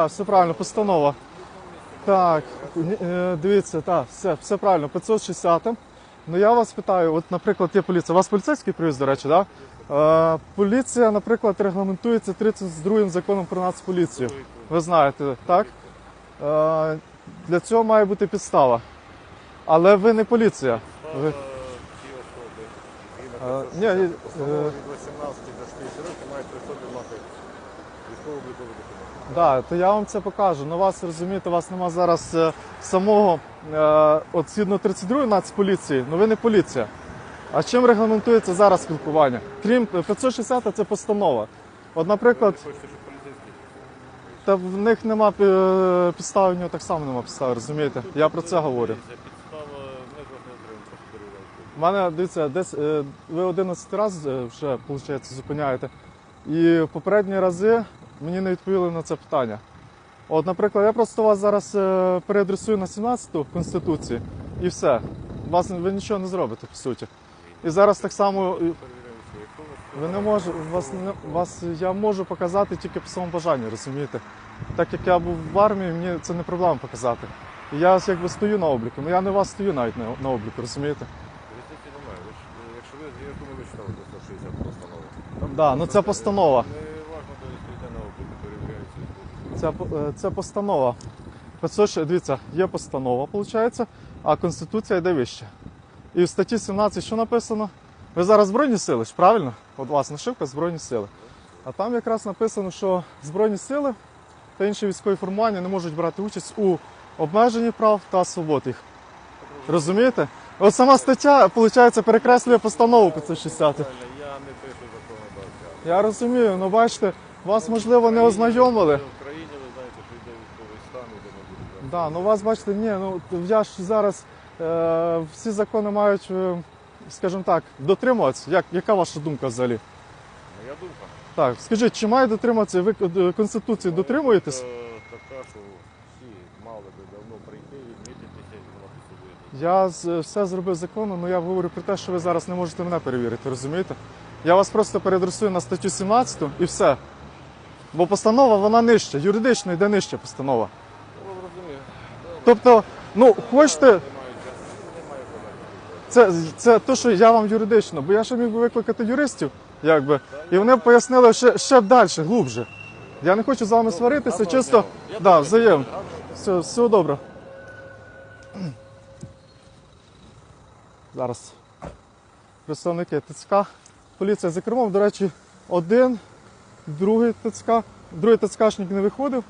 Так, все правильно, постанова. Так, е, дивіться, так, все, все правильно, 560. Ну я вас питаю, от, наприклад, є поліція. У вас поліцейський привіз, до речі, так? Да? Е, поліція, наприклад, регламентується 32 законом про нацполіцію. Ви знаєте, так? Е, для цього має бути підстава. Але ви не поліція. Ви, е, ні, е, від 18 до 60 років мають при собі мати військово-облікові документи. Да, то я вам це покажу. Ну вас розумієте, у вас нема зараз е, самого е, от згідно 32 нацполіції, ну ви не поліція. А чим регламентується зараз спілкування? Крім 560 це постанова. От, наприклад, Хочете, щоб поліцейські? та в них нема е, підстави, в нього так само нема підстави, розумієте? Я про це говорю. За підстава ми з вас не отримаємо, просто перевіряємо. У мене дивіться, десь е, ви 11 разів е, вже виходить, зупиняєте. І в попередні рази мені не відповіли на це питання. От, наприклад, я просто вас зараз е, переадресую на 17-ту Конституції і все. Вас ви нічого не зробите, по суті. І зараз так само ви не можете, вас не вас я можу показати тільки по своєму бажанню, розумієте? Так як я був в армії, мені це не проблема показати. І я якби стою на обліку, ну я не вас стою навіть на, на обліку, розумієте? Якщо ви з яку ви читали до 160 постанови. Там Да, ну це постанова. Не важно, де ви стоїте на обліку, перевіряють свої. Це, це постанова. 500, дивіться, є постанова, виходить, а Конституція йде вище. І в статті 17 що написано? Ви зараз Збройні сили, ж правильно? От у вас нашивка Збройні сили. А там якраз написано, що Збройні сили та інші військові формування не можуть брати участь у обмеженні прав та свобод їх. Розумієте? От сама стаття, виходить, перекреслює постанову 560. Я не пишу законодавця. Я розумію, ну бачите, вас можливо не ознайомили. В Україні ви знаєте, що йде військовий стан, і де не буде. Да, ну вас бачите, ні, ну я ж зараз е, всі закони мають, е, скажімо так, дотримуватися. Як, яка ваша думка взагалі? Моя думка. Так, скажіть, чи має дотримуватися ви е, Конституції дотримуєтесь? Е, Така, що всі мали би давно прийти, відмітитися і собі. Я з- все зробив законно, але я говорю про те, що ви зараз не можете мене перевірити, розумієте? Я вас просто передресую на статтю 17 і все. Бо постанова вона нижча, юридично йде нижча постанова. Тобто, ну, хочете. Це, це те, що я вам юридично, бо я ще міг би викликати юристів, якби, і вони б пояснили ще, ще далі, глубже. Я не хочу з вами сваритися, чисто. Да, теж взаєм. Все, всього добре. Зараз представники ТЦК. Поліція за кермом, до речі, один, другий ТЦК, другий ТЦКшник не виходив.